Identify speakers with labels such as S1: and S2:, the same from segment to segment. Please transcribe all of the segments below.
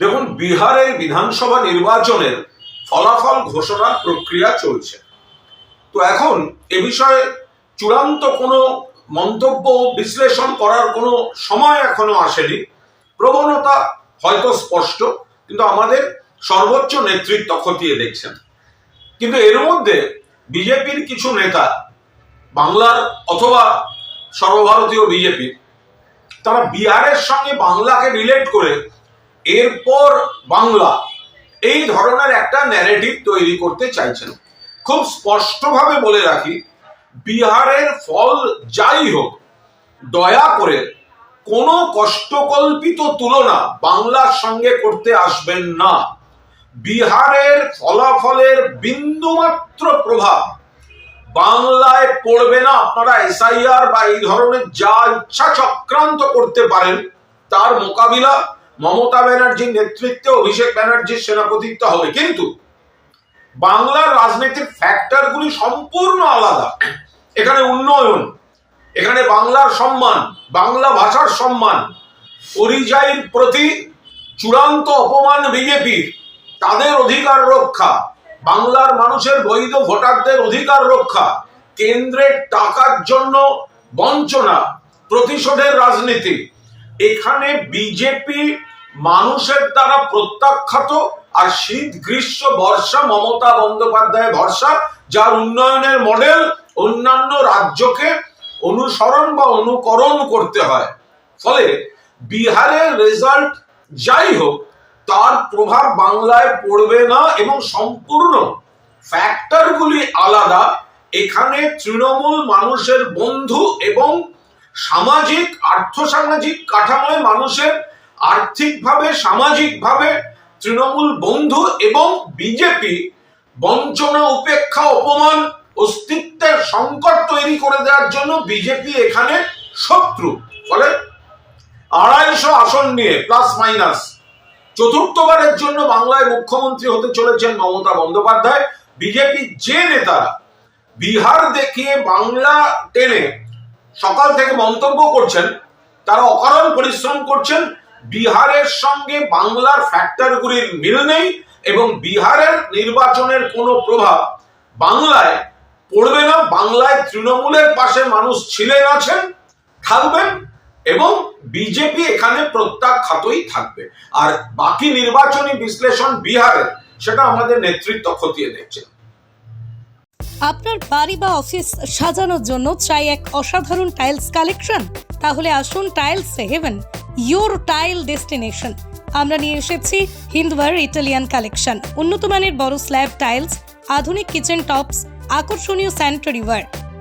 S1: দেখুন বিহারের বিধানসভা নির্বাচনের ফলাফল ঘোষণার প্রক্রিয়া চলছে। তো এখন এ বিষয়ে চূড়ান্ত কোনো মন্তব্য বিশ্লেষণ করার কোনো সময় এখনও আসেনি। প্রবণতা হয়তো স্পষ্ট, কিন্তু আমাদের সর্বোচ্চ নেতৃত্ব খতিয়ে দেখছেন। কিন্তু এর মধ্যে বিজেপির কিছু নেতা, বাংলার অথবা সর্বভারতীয় বিজেপির তারা বিহারের সঙ্গে বাংলাকে রিলেট করে এরপর বাংলা এই ধরনের একটা ন্যারেটিভ তৈরি করতে চাইছেন। খুব স্পষ্টভাবে বলে রাখি, বিহারের ফল যাই হোক, দয়া করে কোনো কষ্টকল্পিত তুলনা বাংলার সঙ্গে করতে আসবেন না। বিহারের ফলাফলের বিন্দুমাত্র প্রভাব বাংলায় পড়বে না। আপনারা এসআইআর বা এই ধরনের যা ইচ্ছা চক্রান্ত করতে পারেন, তার মোকাবিলা মমতা ব্যানার্জির নেতৃত্বে অভিষেক ব্যানার্জির সেনাপতিত্ব হবে। কিন্তু বাংলার রাজনৈতিক ফ্যাক্টরগুলি সম্পূর্ণ আলাদা। এখানে উন্নয়ন, এখানে বাংলার সম্মান, বাংলা ভাষার সম্মান, পরিযায়ীর প্রতি চূড়ান্ত অপমান বিজেপির, তাদের অধিকার রক্ষা, বাংলার মানুষের বৈধ ভোটারদের অধিকার রক্ষা, কেন্দ্রের টাকার জন্য বঞ্চনা, প্রতিশোধের রাজনীতি। এখানে বিজেপি মানুষের দ্বারা প্রত্যাখ্যাত আর শীত, গ্রীষ্ম, বর্ষা, মমতা বন্দ্যোপাধ্যায় ভরসা, যার উন্নয়নের মডেল অন্যান্য রাজ্যকে অনুসরণ বা অনুকরণ করতে হয়। ফলে বিহারের রেজাল্ট যাই হোক, তার প্রভাব বাংলায় পড়বে না এবং সম্পূর্ণ ফ্যাক্টরগুলি আলাদা। এখানে তৃণমূল মানুষের বন্ধু এবং সামাজিক, আর্থসামাজিক কাঠামোয় মানুষের আর্থিকভাবে, সামাজিকভাবে তৃণমূল বন্ধু এবং বিজেপি বঞ্চনা, উপেক্ষা, অপমান, অস্তিত্বের সংকট তৈরি করে দেওয়ার জন্য বিজেপি এখানে শত্রু। ফলে আড়াইশো আসন নিয়ে প্লাস মাইনাস চতুর্থবারের জন্য বাংলায় মুখ্যমন্ত্রী হতে চলেছেন মমতা বন্দ্যোপাধ্যায়। বিজেপি যে নেতারা বিহার দেখিয়ে বাংলা টেনে সকাল থেকে মন্তব্য করছেন, তারা অকারণ পরিশ্রম করছেন বিহারের সঙ্গে বাংলার ফ্যাক্টরগুলির মিল নেই এবং বিহারের নির্বাচনের কোনো প্রভাব বাংলায় পড়বে না, বাংলায় তৃণমূলের পাশে মানুষ ছিলেন, আছেন, থাকবেন এবং বিজেপি এখানে প্রত্যাখ্যাতই থাকবে। আর বাকি নির্বাচনী বিশ্লেষণ বিহারের, সেটা আমাদের নেতৃত্ব খতিয়ে দেখছেন
S2: আপনার বাড়ি বা অফিস সাজানোর জন্য চাই এক অসাধারণ টাইলস কালেকশন তাহলে আসুন tiles Haven your tile destination আমরা নিয়ে এসেছি হিন্দওয়ার ইটালিয়ান কালেকশন। উন্নত মানের বড় স্ল্যাব টাইলস, আধুনিক কিচেন টপস, আকর্ষণীয় স্যানিটারি ওয়্যার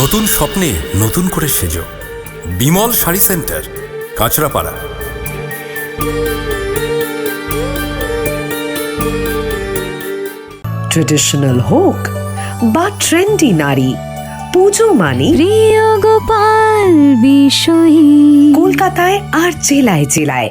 S3: নতুন স্বপ্নে নতুন করে সেজো। বিমল শাড়ি সেন্টার কাঁচরাপাড়া।
S4: ট্রেডিশনাল হোক বা ট্রেন্ডি নারী পুজো মানে
S5: প্রিয় গোপাল বিষয়ী।
S4: কলকাতায় আর জেলায় জেলায়।